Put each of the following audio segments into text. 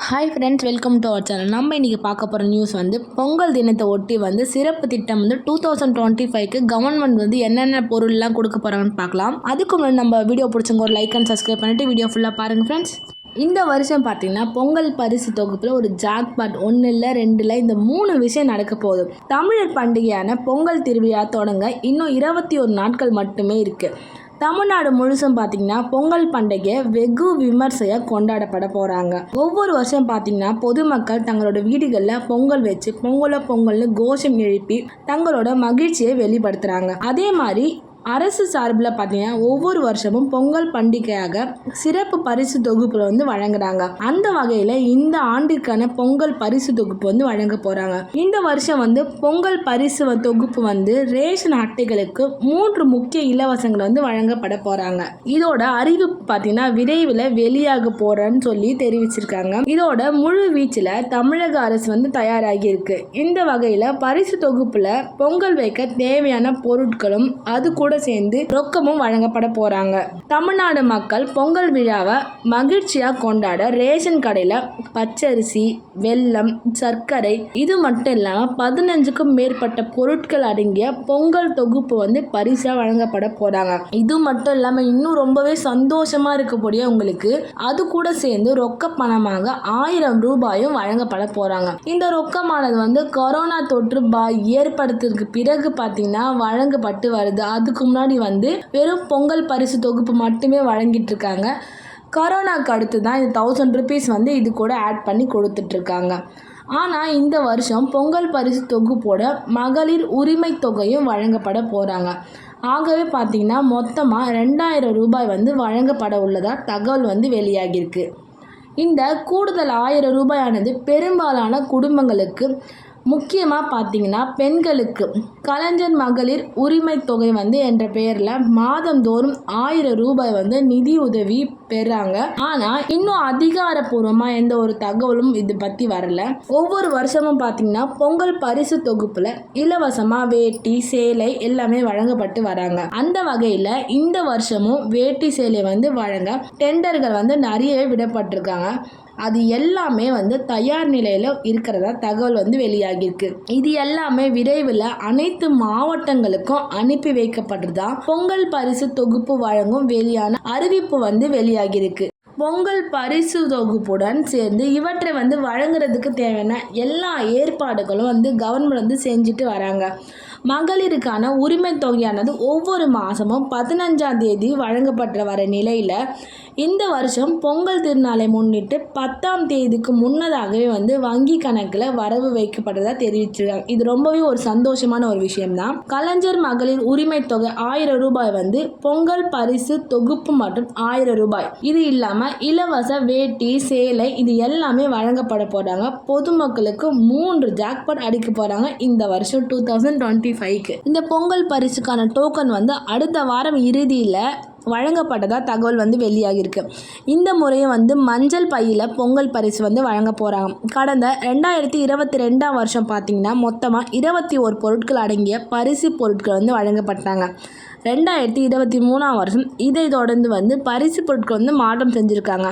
Hi friends welcome to our channel நம்ம இன்றைக்கி பார்க்க போகிற நியூஸ் வந்து பொங்கல் தினத்தை ஒட்டி வந்து சிறப்பு திட்டம் வந்து டூ தௌசண்ட் டுவெண்ட்டி ஃபைவ்க்கு கவர்மெண்ட் வந்து என்னென்ன பொருள்லாம் கொடுக்க போகிறாங்கன்னு பார்க்கலாம். அதுக்கு முன்னாடி நம்ம வீடியோ பிடிச்சவங்க ஒரு லைக் அண்ட் சப்ஸ்கிரைப் பண்ணிட்டு வீடியோ ஃபுல்லாக பாருங்கள் ஃப்ரெண்ட்ஸ் இந்த வருஷம் பார்த்தீங்கன்னா பொங்கல் பரிசு தொகுப்பில் ஒரு ஜாக்பாட் ஒன்று இல்லை ரெண்டு இல்லை இந்த மூணு விஷயம் நடக்க போகுது. தமிழர் பண்டிகையான பொங்கல் திருவிழா தொடங்க இன்னும் இருபத்தி ஒரு நாட்கள் மட்டுமே இருக்குது தமிழ்நாடு முழுசும் பார்த்தீங்கன்னா பொங்கல் பண்டிகை வெகு விமர்சையாக கொண்டாடப்பட போகிறாங்க ஒவ்வொரு வருஷம் பார்த்தீங்கன்னா பொதுமக்கள் தங்களோட வீடுகளில் பொங்கல் வச்சு பொங்கல பொங்கல்னு கோஷம் எழுப்பி தங்களோட மகிழ்ச்சியை வெளிப்படுத்துகிறாங்க அதே மாதிரி அரசு சார்பில் பார்த்தீங்கன்னா ஒவ்வொரு வருஷமும் பொங்கல் பண்டிகையாக சிறப்பு பரிசு தொகுப்பில் வந்து வழங்குறாங்க. அந்த வகையில் இந்த ஆண்டிற்கான பொங்கல் பரிசு தொகுப்பு வந்து வழங்க போகிறாங்க இந்த வருஷம் வந்து பொங்கல் பரிசு தொகுப்பு வந்து ரேஷன் அட்டைகளுக்கு மூன்று முக்கிய இலவசங்கள் வந்து வழங்கப்பட போகிறாங்க இதோட அறிவிப்பு பார்த்தீங்கன்னா விரைவில் வெளியாக போகிறேன்னு சொல்லி தெரிவிச்சிருக்காங்க. இதோட முழு வீச்சில் தமிழக அரசு வந்து தயாராகி இருக்கு. இந்த வகையில் பரிசு தொகுப்பில் பொங்கல் வைக்க தேவையான பொருட்களும் அது கூட சேர்ந்து ரொக்கமும் வழங்கப்பட போறாங்க. தமிழ்நாடு மக்கள் பொங்கல் விழாவை மகிழ்ச்சியா கொண்டாட ரேஷன் கடையில பச்சரிசி வெல்லம் சர்க்கரை இது மட்டும் இல்லாம பதினஞ்சுக்கும் மேற்பட்ட பொருட்கள் அடங்கிய பொங்கல் தொகுப்பு வந்து பரிசா வழங்கப்பட போறாங்க. இது மட்டும் இல்லாம இன்னும் ரொம்பவே சந்தோஷமா இருக்கக்கூடிய உங்களுக்கு அது கூட சேர்ந்து ரொக்க பணமாக ஆயிரம் ரூபாயும் வழங்கப்பட போறாங்க. இந்த ரொக்கமானது வந்து கொரோனா தொற்று பா ஏற்படுத்திற்கு பிறகு பார்த்தீங்கன்னா வழங்கப்பட்டு வருது. அதுக்கு முன்னாடி வந்து வெறும் பொங்கல் பரிசு தொகுப்பு மட்டுமே வழங்கிட்டு இருக்காங்க கரோனாக்கு அடுத்து தான் இந்த தௌசண்ட் ருபீஸ் வந்து இது கூட ஆட் பண்ணி கொடுத்துட்ருக்காங்க ஆனால் இந்த வருஷம் பொங்கல் பரிசு தொகுப்போட மகளிர் உரிமை தொகையும் வழங்கப்பட போகிறாங்க ஆகவே பார்த்தீங்கன்னா மொத்தமாக ரெண்டாயிரம் ரூபாய் வந்து வழங்கப்பட உள்ளதாக தகவல் வந்து வெளியாகியிருக்கு. இந்த கூடுதல் ஆயிரம் ரூபாயானது பெரும்பாலான குடும்பங்களுக்கு முக்கியமாக பார்த்தீங்கன்னா பெண்களுக்கு. கலைஞர் மகளிர் உரிமை தொகை வந்து என்ற பெயரில் மாதந்தோறும் ஆயிரம் ரூபாய் வந்து நிதி உதவி பெறாங்க. ஆனால் இன்னும் அதிகாரப்பூர்வமாக எந்த ஒரு தகவலும் இது பற்றி வரல. ஒவ்வொரு வருஷமும் பார்த்தீங்கன்னா பொங்கல் பரிசு தொகுப்பில் இலவசமாக வேட்டி சேலை எல்லாமே வழங்கப்பட்டு வராங்க. அந்த வகையில் இந்த வருஷமும் வேட்டி சேலை வந்து வழங்க டெண்டர்கள் வந்து நிறையவே விடப்பட்டிருக்காங்க. அது எல்லாமே வந்து தயார் நிலையில் இருக்கிறதா தகவல் வந்து வெளியாகியிருக்கு. இது எல்லாமே விரைவில் அனைத்து மாவட்டங்களுக்கும் அனுப்பி வைக்கப்படுறதா பொங்கல் பரிசு தொகுப்பு வழங்கும் வெளியான அறிவிப்பு வந்து வெளியாகியிருக்கு. பொங்கல் பரிசு தொகுப்புடன் சேர்ந்து இவற்றை வந்து வழங்குறதுக்கு தேவையான எல்லா ஏற்பாடுகளும் வந்து கவர்மெண்ட் வந்து செஞ்சுட்டு வராங்க. மகளிருக்கான உரிமை தொகையானது ஒவ்வொரு மாதமும் பதினஞ்சாம் தேதி வழங்கப்பட்டு வர நிலையில் இந்த வருஷம் பொங்கல் திருநாளை முன்னிட்டு பத்தாம் தேதிக்கு முன்னதாகவே வந்து வங்கி கணக்கில் வரவு வைக்கப்படுறதா தெரிவிச்சிருக்காங்க. இது ரொம்பவே ஒரு சந்தோஷமான ஒரு விஷயம்தான். கலைஞர் மகளிர் உரிமை தொகை ஆயிரம் ரூபாய் வந்து பொங்கல் பரிசு தொகுப்பு மற்றும் ஆயிரம் ரூபாய். இது இல்லாமல் இலவச வேட்டி சேலை இது எல்லாமே வழங்கப்பட போறாங்க. பொதுமக்களுக்கு மூன்று ஜாக்பாட் அடிக்க போறாங்க இந்த வருஷம் டூ தௌசண்ட் டுவெண்ட்டி ஃபைவ்க்கு இந்த பொங்கல் பரிசுக்கான டோக்கன் வந்து அடுத்த வாரம் இறுதியில் வழங்கப்பட்டதாக தகவல் வந்து வெளியாகியிருக்கு. இந்த முறையும் வந்து மஞ்சள் பையில் பொங்கல் பரிசு வந்து வழங்க போகிறாங்க கடந்த ரெண்டாயிரத்தி இருபத்தி ரெண்டாம் வருஷம் பார்த்தீங்கன்னா மொத்தமாக இருபத்தி ஒரு பொருட்கள் அடங்கிய பரிசு பொருட்கள் வந்து வழங்கப்பட்டாங்க. ரெண்டாயிரத்தி இருபத்தி மூணாம் வருஷம் இதை தொடர்ந்து வந்து பரிசு பொருட்கள் வந்து மாற்றம் செஞ்சுருக்காங்க.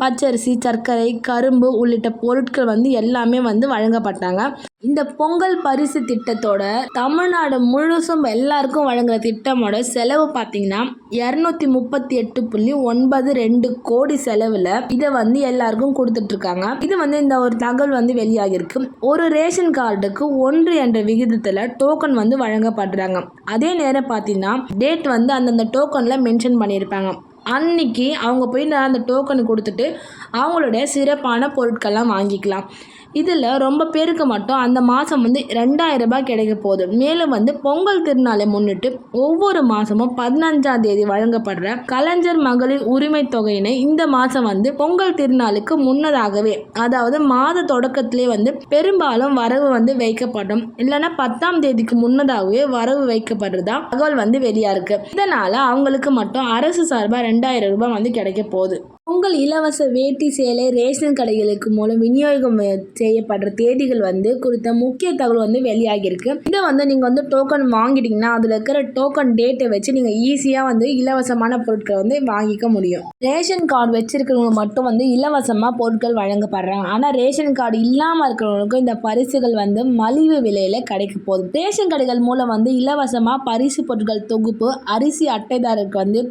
பச்சரிசி சர்க்கரை கரும்பு உள்ளிட்ட பொருட்கள் வந்து எல்லாமே வந்து வழங்கப்பட்டாங்க. இந்த பொங்கல் பரிசு திட்டத்தோட தமிழ்நாடு முழுசும் எல்லாருக்கும் வழங்குற திட்டமோட செலவு பார்த்தீங்கன்னா இரநூத்தி முப்பத்தி எட்டு புள்ளி ஒன்பது ரெண்டு கோடி செலவில் இதை வந்து எல்லாருக்கும் கொடுத்துட்டு இருக்காங்க இது வந்து இந்த ஒரு தகவல் வந்து வெளியாகிருக்கு ஒரு ரேஷன் கார்டுக்கு ஒன்று என்ற விகிதத்தில் டோக்கன் வந்து வழங்கப்படுறாங்க. அதே நேரம் பார்த்தீங்கன்னா டேட் வந்து அந்தந்த டோக்கனில் மென்ஷன் பண்ணியிருப்பாங்க. அன்னைக்கு அவங்க போய் நான் அந்த டோக்கன் கொடுத்துட்டு அவங்களுடைய சிறப்பான பொருட்கள்லாம் வாங்கிக்கலாம். இதில் ரொம்ப பேருக்கு மட்டும் அந்த மாதம் வந்து ரெண்டாயிரம் ரூபாய் கிடைக்க போகுது. மேலும் வந்து பொங்கல் திருநாளை முன்னிட்டு ஒவ்வொரு மாதமும் பதினஞ்சாம் தேதி வழங்கப்படுற கலைஞர் மகளிர் உரிமை தொகையினை இந்த மாதம் வந்து பொங்கல் திருநாளுக்கு முன்னதாகவே அதாவது மாத தொடக்கத்திலே வந்து பெரும்பாலும் வரவு வந்து வைக்கப்படும். இல்லைன்னா பத்தாம் தேதிக்கு முன்னதாகவே வரவு வைக்கப்படுறதா தகவல் வந்து வெளியாக இருக்கு. இதனால அவங்களுக்கு மட்டும் அரசு சார்பாக ரெண்டாயிரம் ரூபாய் வந்து கிடைக்க போகுது. உங்கள் இலவச வேட்டி சேலை ரேஷன் கடைகளுக்கு மூலம் விநியோகம் செய்யப்படுற தேதிகள் வந்து குறித்த முக்கிய தகவல் வந்து வெளியாகியிருக்கு. இதை வந்து நீங்கள் வந்து டோக்கன் வாங்கிட்டீங்கன்னா அதில் இருக்கிற டோக்கன் டேட்டை வச்சு நீங்கள் ஈஸியாக வந்து இலவசமான பொருட்களை வந்து வாங்கிக்க முடியும். ரேஷன் கார்டு வச்சிருக்கிறவங்க மட்டும் வந்து இலவசமாக பொருட்கள் வழங்கப்படுறாங்க. ஆனால் ரேஷன் கார்டு இல்லாமல் இருக்கிறவங்களுக்கும் இந்த பரிசுகள் வந்து மலிவு விலையில் கிடைக்க போகுது. ரேஷன் கடைகள் மூலம் வந்து இலவசமாக பரிசு பொருட்கள் தொகுப்பு அரிசி அட்டைதாரருக்கு வந்து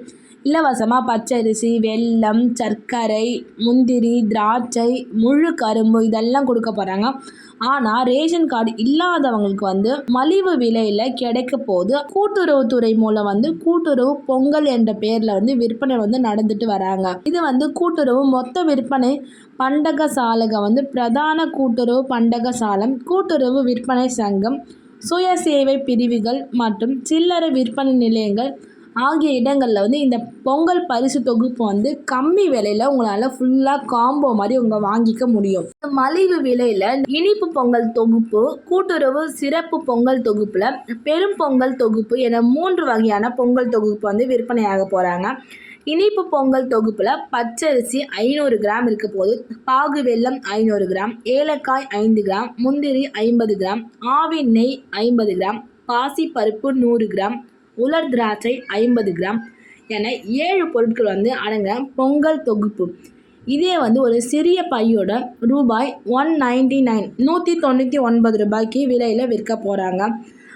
இலவசமாக பச்சரிசி வெல்லம் சர்க்கரை முந்திரி திராட்சை முழு கரும்பு இதெல்லாம் கொடுக்க போகிறாங்க ஆனால் ரேஷன் கார்டு இல்லாதவங்களுக்கு வந்து மலிவு விலையில் கிடைக்க போது கூட்டுறவுத்துறை மூலம் வந்து கூட்டுறவு பொங்கல் என்ற பேரில் வந்து விற்பனை வந்து நடந்துட்டு வராங்க. இது வந்து கூட்டுறவு மொத்த விற்பனை பண்டக சாலகம் வந்து பிரதான கூட்டுறவு பண்டக சாலம் கூட்டுறவு விற்பனை சங்கம் சுய சேவை பிரிவுகள் மற்றும் சில்லறை விற்பனை நிலையங்கள் ஆகிய இடங்களில் வந்து இந்த பொங்கல் பரிசு தொகுப்பு வந்து கம்மி விலையில் உங்களால் ஃபுல்லாக காம்போ மாதிரி உங்கள் வாங்கிக்க முடியும். இந்த மலிவு விலையில் இனிப்பு பொங்கல் தொகுப்பு கூட்டுறவு சிறப்பு பொங்கல் தொகுப்பில் பெரும் பொங்கல் தொகுப்பு என மூன்று வகையான பொங்கல் தொகுப்பு வந்து விற்பனையாக போகிறாங்க இனிப்பு பொங்கல் தொகுப்பில் பச்சரிசி ஐநூறு கிராம் இருக்க போது பாகு வெல்லம் ஐநூறு கிராம் ஏலக்காய் ஐந்து கிராம் முந்திரி ஐம்பது கிராம் ஆவி நெய் ஐம்பது கிராம் பாசி பருப்பு நூறு கிராம் உலர் திராட்சை ஐம்பது கிராம் என ஏழு பொருட்கள் வந்து அடங்க பொங்கல் தொகுப்பு. இதே வந்து ஒரு சிறிய பையோட ரூபாய் ஒன் நைன்டி நைன் நூற்றி தொண்ணூற்றி ஒன்பது ரூபாய்க்கு விலையில் விற்க போகிறாங்க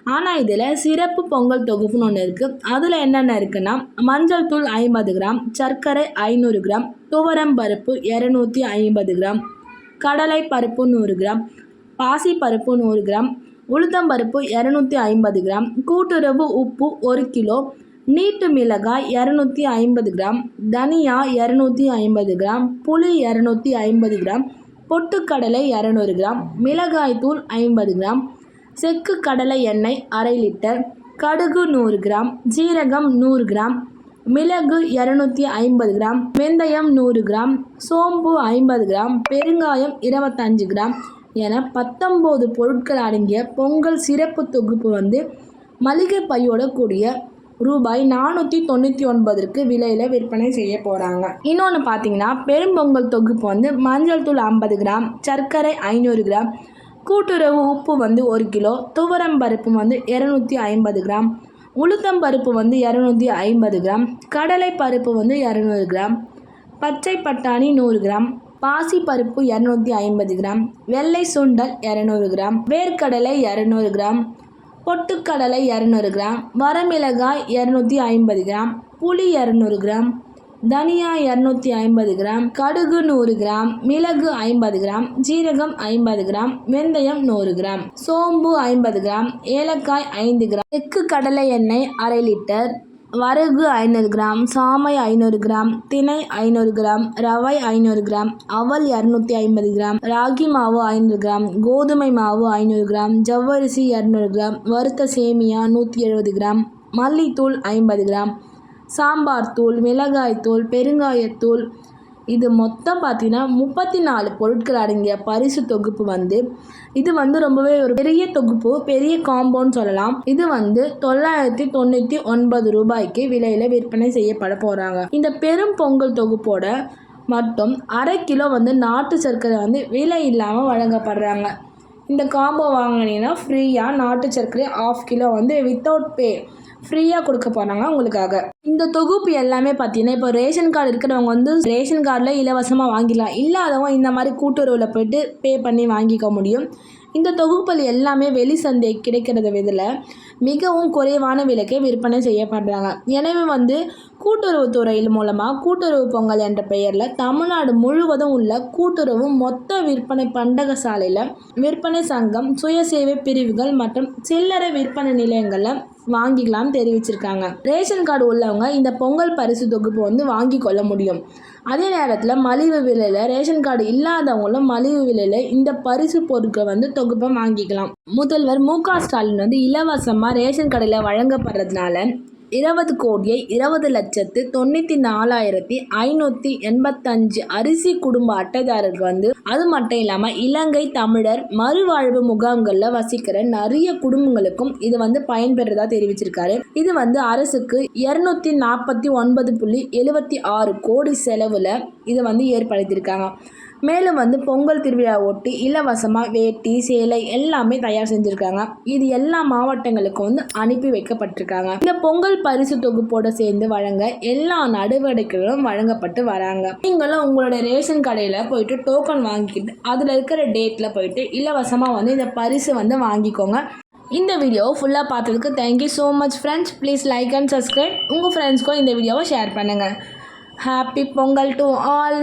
ஆனால் இதில் சிறப்பு பொங்கல் தொகுப்புன்னு ஒன்று இருக்குது அதில் என்னென்ன இருக்குன்னா மஞ்சள் தூள் ஐம்பது கிராம் சர்க்கரை ஐநூறு கிராம் துவரம் பருப்பு இரநூத்தி ஐம்பது கிராம் கடலை பருப்பு நூறு கிராம் பாசி பருப்பு நூறு கிராம் உளுத்தம்பருப்பு இரநூத்தி ஐம்பது கிராம் கூட்டுறவு உப்பு ஒரு கிலோ நீட்டு மிளகாய் இரநூத்தி ஐம்பது கிராம் தனியா இரநூத்தி ஐம்பது கிராம் புளி இரநூத்தி ஐம்பது கிராம் பொட்டுக்கடலை இரநூறு கிராம் மிளகாய்த்தூள் ஐம்பது கிராம் செக்கு கடலை எண்ணெய் அரை லிட்டர் கடுகு நூறு கிராம் ஜீரகம் நூறு கிராம் மிளகு இரநூத்தி ஐம்பது கிராம் வெந்தயம் நூறு கிராம் சோம்பு ஐம்பது கிராம் பெருங்காயம் இருபத்தஞ்சு கிராம் என பத்தொம்போது பொருட்கள் அடங்கிய பொங்கல் சிறப்பு தொகுப்பு வந்து மளிகை பையோட கூடிய ரூபாய் நானூற்றி தொண்ணூற்றி ஒன்பதற்கு விலையில் விற்பனை செய்ய போகிறாங்க இன்னொன்று பார்த்தீங்கன்னா பெரும்பொங்கல் தொகுப்பு வந்து மஞ்சள் தூள் ஐம்பது கிராம் சர்க்கரை ஐநூறு கிராம் கூட்டுறவு உப்பு வந்து ஒரு கிலோ துவரம் பருப்பு வந்து இரநூத்தி ஐம்பது கிராம் உளுத்தம் பருப்பு வந்து இரநூத்தி ஐம்பது கிராம் கடலை பருப்பு வந்து இரநூறு கிராம் பச்சை பட்டாணி நூறு கிராம் பாசி பருப்பு இரநூத்தி ஐம்பது கிராம் வெள்ளை சுண்டல் இரநூறு கிராம் வேர்க்கடலை இரநூறு கிராம் பொட்டுக்கடலை இரநூறு கிராம் வரமிளகாய் இரநூத்தி ஐம்பது கிராம் புளி இரநூறு கிராம் தனியா இரநூத்தி ஐம்பது கிராம் கடுகு நூறு கிராம் மிளகு ஐம்பது கிராம் ஜீரகம் ஐம்பது கிராம் வெந்தயம் நூறு கிராம் சோம்பு ஐம்பது கிராம் ஏலக்காய் ஐந்து கிராம் தெக்கு கடலை எண்ணெய் அரை லிட்டர் வரகு ஐநூறு கிராம் சாமை ஐநூறு கிராம் திணை ஐநூறு கிராம் ரவை ஐநூறு கிராம் அவல் இரநூத்தி ஐம்பது கிராம் ராகி மாவு ஐநூறு கிராம் கோதுமை மாவு ஐநூறு கிராம் ஜவ்வரிசி இரநூறு கிராம் வறுத்த சேமியா நூற்றி எழுபது கிராம் மல்லித்தூள் ஐம்பது கிராம் சாம்பார் தூள் மிளகாய்த்தூள் பெருங்காயத்தூள் இது மொத்தம் பார்த்தீங்கன்னா முப்பத்தி நாலு பொருட்கள் அடங்கிய பரிசு தொகுப்பு வந்து இது வந்து ரொம்பவே ஒரு பெரிய தொகுப்பு பெரிய காம்பவுண்ட் சொல்லலாம். இது வந்து தொள்ளாயிரத்தி தொண்ணூற்றி ஒன்பது ரூபாய்க்கு விலையில் விற்பனை செய்யப்பட போகிறாங்க இந்த பெரும் பொங்கல் தொகுப்போட மட்டும் அரை கிலோ வந்து நாட்டு சர்க்கரை வந்து விலை இல்லாமல் வழங்கப்படுறாங்க. இந்த காம்போ வாங்கினீங்கன்னா ஃப்ரீயாக நாட்டு சர்க்கரை ஆஃப் கிலோ வந்து வித்தவுட் பே ஃப்ரீயாக கொடுக்க போகிறாங்க உங்களுக்காக இந்த தொகுப்பு எல்லாமே பார்த்தீங்கன்னா இப்போ ரேஷன் கார்டு இருக்கிறவங்க வந்து ரேஷன் கார்டில் இலவசமாக வாங்கிடலாம். இல்லாதவங்க இந்த மாதிரி கூட்டுறவில் போயிட்டு பே பண்ணி வாங்கிக்க முடியும். இந்த தொகுப்புகள் எல்லாமே வெளி சந்தை கிடைக்கிறத விதில் மிகவும் குறைவான விலைக்கே விற்பனை செய்யப்படுறாங்க. எனவே வந்து கூட்டுறவுத்துறையில் மூலமாக கூட்டுறவு பொங்கல் என்ற பெயரில் தமிழ்நாடு முழுவதும் உள்ள கூட்டுறவு மொத்த விற்பனை பண்டக சாலையில் விற்பனை சங்கம் சுயசேவை பிரிவுகள் மற்றும் சில்லறை விற்பனை நிலையங்களில் வாங்கிக்கலாம் தெரிவிச்சிருக்காங்க. ரேஷன் கார்டு உள்ளவங்க இந்த பொங்கல் பரிசு தொகுப்பு வந்து வாங்கி கொள்ள முடியும். அதே நேரத்தில் மலிவு விலையில் ரேஷன் கார்டு இல்லாதவங்களும் மலிவு விலையில் இந்த பரிசு பொருட்கள் வந்து தொகுப்பை வாங்கிக்கலாம். முதல்வர் மு க ஸ்டாலின் வந்து இலவசமாக ரேஷன் கடையில் வழங்கப்படுறதுனால இருபது கோடியை இருபது லட்சத்து தொண்ணூற்றி நாலாயிரத்தி ஐநூற்றி எண்பத்தஞ்சு அரிசி குடும்ப அட்டைதாரருக்கு வந்து அது மட்டும் இல்லாமல் இலங்கை தமிழர் மறுவாழ்வு முகாம்களில் வசிக்கிற நிறைய குடும்பங்களுக்கும் இது வந்து பயன்பெறதா தெரிவிச்சிருக்காரு. இது வந்து அரசுக்கு இரநூத்தி நாற்பத்தி ஒன்பது புள்ளி எழுபத்தி ஆறு கோடி செலவில் இதை வந்து ஏற்படுத்தியிருக்காங்க. மேலும் வந்து பொங்கல் திருவிழா ஒட்டி இலவசமாக வேட்டி சேலை எல்லாமே தயார் செஞ்சுருக்காங்க. இது எல்லா மாவட்டங்களுக்கும் வந்து அனுப்பி வைக்கப்பட்டிருக்காங்க. இந்த பொங்கல் பரிசு தொகுப்போடு சேர்ந்து வழங்க எல்லா நடவடிக்கைகளும் வழங்கப்பட்டு வராங்க. நீங்களும் உங்களோட ரேஷன் கடையில் போயிட்டு டோக்கன் வாங்கிக்கிட்டு அதில் இருக்கிற டேட்டில் போயிட்டு இலவசமாக வந்து இந்த பரிசு வந்து வாங்கிக்கோங்க. இந்த வீடியோ ஃபுல்லாக பார்த்ததுக்கு thank you so much friends please like and subscribe உங்கள் ஃப்ரெண்ட்ஸ்க்கும் இந்த வீடியோவை ஷேர் பண்ணுங்கள் ஹாப்பி பொங்கல் டு ஆல்